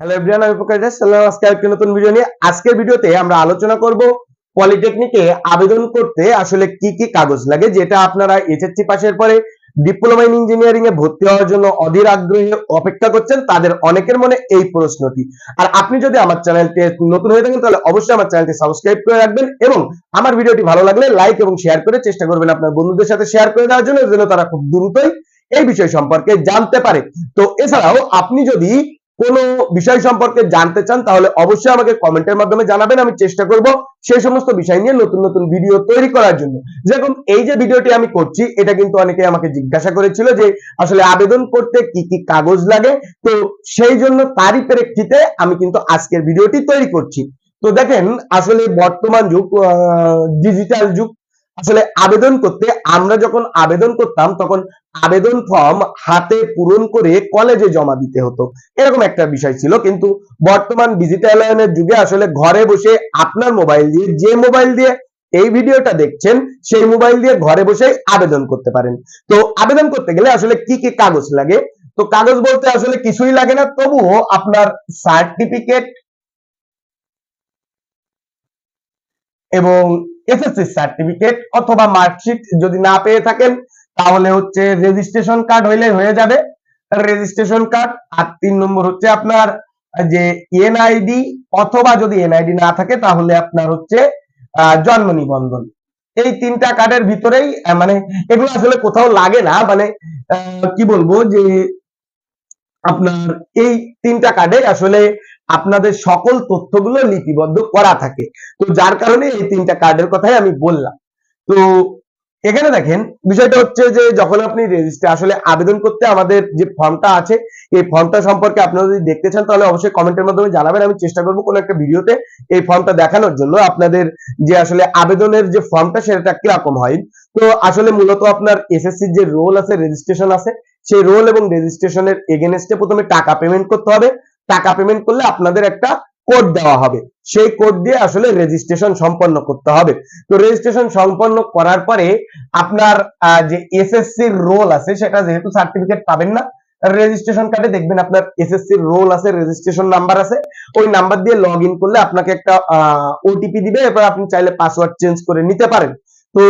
Hello everyone আমি প্রকাশ দাস। আজকে আরেকটি নতুন ভিডিও নিয়ে। আজকের ভিডিওতে আমরা আলোচনা করব পলিটেকনিকে আবেদন করতে আসলে কি কি কাগজ লাগে, যেটা আপনারা এইচএসসি পাশের পরে ডিপ্লোমা ইন ইঞ্জিনিয়ারিং এ ভর্তি হওয়ার জন্য অধীর আগ্রহে অপেক্ষা করছেন, তাদের অনেকের মনে এই প্রশ্নটি। আর আপনি যদি আমার চ্যানেলটি নতুন হয়ে থাকেন, তাহলে অবশ্যই আমার চ্যানেলটি সাবস্ক্রাইব করে রাখবেন এবং আমার ভিডিওটি ভালো লাগলে লাইক এবং শেয়ার করে চেষ্টা করবেন আপনার বন্ধুদের সাথে শেয়ার করে দেওয়ার জন্য, যেন তারা খুব দ্রুতই এই বিষয় সম্পর্কে জানতে পারে। তো এছাড়াও আপনি যদি কোনো বিষয় সম্পর্কে জানতে চান, তাহলে অবশ্যই আমাকে কমেন্টের মাধ্যমে জানাবেন, আমি চেষ্টা করব সেই সমস্ত বিষয় নিয়ে নতুন নতুন ভিডিও তৈরি করার জন্য। যেরকম এই যে ভিডিওটি আমি করছি, এটা কিন্তু অনেকে আমাকে জিজ্ঞাসা করেছিল যে আসলে আবেদন করতে কি কি কাগজ লাগে? তো সেই জন্য তারই প্রেক্ষিতে আমি কিন্তু আজকের ভিডিওটি তৈরি করছি। তো দেখেন, আসলে বর্তমান যুগ ডিজিটাল যুগ আসলে আবেদন করতে আমরা যখন আবেদন করতাম, তখন আবেদন ফর্ম হাতে পূরণ করে কলেজে জমা দিতে হতো। এরকম একটা বিষয় ছিল, কিন্তু বর্তমান ডিজিটালায়নের যুগে আসলে ঘরে বসে আপনার মোবাইল দিয়ে, যে মোবাইল দিয়ে এই ভিডিওটা দেখছেন, সেই মোবাইল দিয়ে ঘরে বসে আবেদন করতে পারেন। তো আবেদন করতে গেলে আসলে কি কি কাগজ লাগে? তো কাগজ বলতে আসলে কিছুই লাগে না, তবুও আপনার সার্টিফিকেট এবং এসএসসি সার্টিফিকেট অথবা মার্কশিট যদি না পেয়ে থাকেন, তাহলে হচ্ছে রেজিস্ট্রেশন কার্ড হইলে হয়ে যাবে। রেজিস্ট্রেশন কার্ড আর তিন নম্বর হচ্ছে আপনার যে এনআইডি অথবা যদি এনআইডি না থাকে, তাহলে আপনার হচ্ছে জন্ম নিবন্ধন। এই তিনটা কার্ডের ভিতরেই মানে এগুলো আসলে কোথাও লাগে না মানে কি বলব যে আপনার এই তিনটা কার্ডে আসলে আপনাদের সকল তথ্যগুলো লিপিবদ্ধ করা থাকে। তো যার কারণে এই তিনটা কার্ডের কথাই আমি বললাম। তো এখানে দেখেন, বিষয়টা হচ্ছে যে যখন আপনি রেজিস্ট্রে আসলে আবেদন করতে আমাদের যে ফর্মটা আছে, এই ফর্মটা সম্পর্কে আপনারা যদি দেখতে চান, তাহলে অবশ্যই কমেন্টের মাধ্যমে জানাবেন। আমি চেষ্টা করব কোনো একটা ভিডিওতে এই ফর্মটা দেখানোর জন্য আপনাদের যে আসলে আবেদনের যে ফর্মটা, সেটা কীরকম হয়। তো আসলে মূলত আপনার এসএসসির যে রোল আছে রেজিস্ট্রেশন আছে, সেই রোল এবং রেজিস্ট্রেশনের এগেনস্টে প্রথমে টাকা পেমেন্ট করতে হবে। টাকা পেমেন্ট করলে আপনাদের একটা কোড দেওয়া হবে। সেই কোড দিয়ে আসলে রেজিস্ট্রেশন সম্পন্ন করতে হবে। তো রেজিস্ট্রেশন সম্পন্ন করার পরে আপনার যে এসএসসির রোল আছে, সেটা যেহেতু সার্টিফিকেট পাবেন না রেজিস্ট্রেশন কার্ডে দেখবেন আপনার এসএসসির রোল আছে রেজিস্ট্রেশন নাম্বার আছে। ওই নাম্বার দিয়ে লগ করলে আপনাকে একটা ওটিপি দিবে, এরপর আপনি চাইলে পাসওয়ার্ড চেঞ্জ করে নিতে পারেন। তো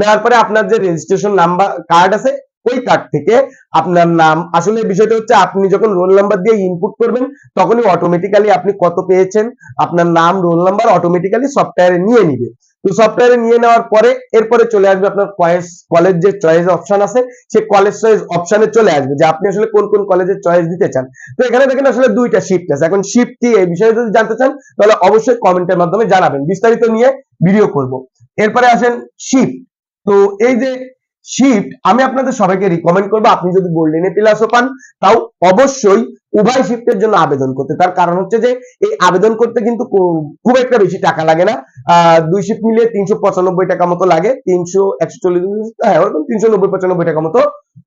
নেওয়ার পরে আপনার যে রেজিস্ট্রেশন নাম্বার কার্ড আছে ওই কার্ড থেকে আপনার নাম। আসলে বিষয়টা হচ্ছে আপনি যখন রোল নাম্বার দিয়ে ইনপুট করবেন, তখনই অটোমেটিক্যালি আপনি কত পেয়েছেন, আপনার নাম রোল নাম্বার অটোমেটিক্যালি সফটওয়্যারে নিয়ে নিবে। তো সফটওয়্যারে নিয়ে নেওয়ার পরে, এরপরে চলে আসবে আপনার কয়েস কলেজ যে চয়েস অপশন আছে সেই কলেজ চয়েস অপশনে চলে আসবে যে আপনি আসলে কোন কোন কলেজের চয়েস দিতে চান। তো এখানে দেখেন আসলে দুইটা শিফট আছে। এখন শিফট কি, এই বিষয়ে যদি জানতে চান, তাহলে অবশ্যই কমেন্টের মাধ্যমে জানাবেন। বিস্তারিত নিয়ে ভিডিও করব। এরপরে আসেন শিফট তো এই যে শিফট আমি আপনাদের সবাইকে রিকমেন্ড করব, আপনি যদি গোল্ডেন প্লাসও পান, তাও অবশ্যই উভয় শিফটের জন্য আবেদন করতে। তার কারণ হচ্ছে যে, এই আবেদন করতে কিন্তু খুব একটা বেশি টাকা লাগে না। দুই শিফট মিলিয়ে তিনশো পঁচানব্বই টাকা মতো লাগে। তিনশো একশো চল্লিশ হ্যাঁ ওরকম তিনশো নব্বই টাকা মতো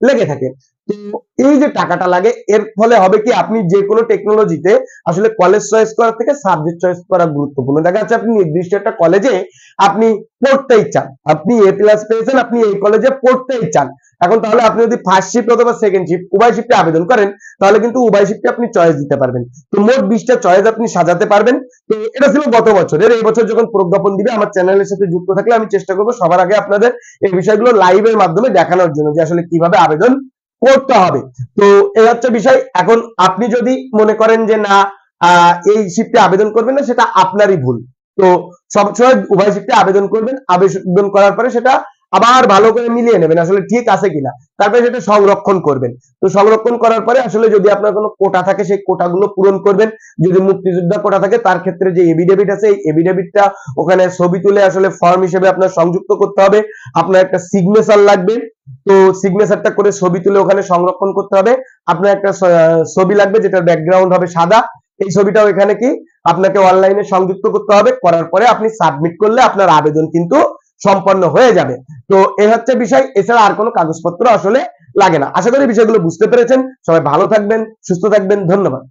লেগে থাকে। তো এই যে টাকাটা লাগে, এর ফলে হবে কি, আপনি যে কোনো টেকনোলজিতে আসলে কলেজ চয়েস করার থেকে সাবজেক্ট চয়েস করা গুরুত্বপূর্ণ। দেখা যাচ্ছে আপনি নির্দিষ্ট একটা কলেজে আপনি পড়তেই চান। আপনি এ প্লাস পেয়েছেন, আপনি এই কলেজে পড়তেই চান। এখন তাহলে আপনি যদি ফার্স্ট শিফট অথবা সেকেন্ড শিফট উভয় শিফটে আবেদন করেন, তাহলে কিন্তু উভয় শিফটে আপনি চয়েস দিতে পারবেন। তো মোট বিশটা চয়েস আপনি সাজাতে পারবেন। তো এটা ছিল গত বছরের, এই বছর যখন প্রজ্ঞাপন দিবে, আমার চ্যানেলের সাথে যুক্ত থাকলে আমি চেষ্টা করব সবার আগে আপনাদের এই বিষয়গুলো লাইভের মাধ্যমে দেখানোর জন্য যে আসলে কীভাবে আবেদন করতে হবে। তো এই হচ্ছে বিষয়। এখন আপনি যদি মনে করেন যে না এই শিফটে আবেদন করবেন না, সেটা আপনারই ভুল। তো সবসময় উভয় শিফটে আবেদন করবেন। আবেদন করার পরে সেটা আবার ভালো করে মিলিয়ে নেবেন, আসলে ঠিক আছে কিনা। তারপরে সেটা সংরক্ষণ করবেন। তো সংরক্ষণ করার পরে আসলে যদি আপনার কোনো কোটা থাকে, সেই কোটাগুলো পূরণ করবেন। যদি মুক্তিযোদ্ধা কোটা থাকে, তার ক্ষেত্রে যে এভিডেভিট আছে, এই এভিডেভিটটা ওখানে ছবি তুলে আসলে ফর্ম হিসেবে আপনার সংযুক্ত করতে হবে। আপনার একটা সিগনেচার লাগবে। তো সিগনেচারটা করে ছবি তুলে ওখানে সংরক্ষণ করতে হবে। আপনার একটা ছবি লাগবে যেটার ব্যাকগ্রাউন্ড হবে সাদা। এই ছবিটাও এখানে কি? আপনাকে অনলাইনে সংযুক্ত করতে হবে। করার পরে আপনি সাবমিট করলে আপনার আবেদন কিন্তু সম্পন্ন হয়ে যাবে। তো এ হচ্ছে বিষয়। এছাড়া আর কোনো কাগজপত্র আসলে লাগে না। আশা করি বিষয়গুলো বুঝতে পেরেছেন। সবাই ভালো থাকবেন, সুস্থ থাকবেন। ধন্যবাদ।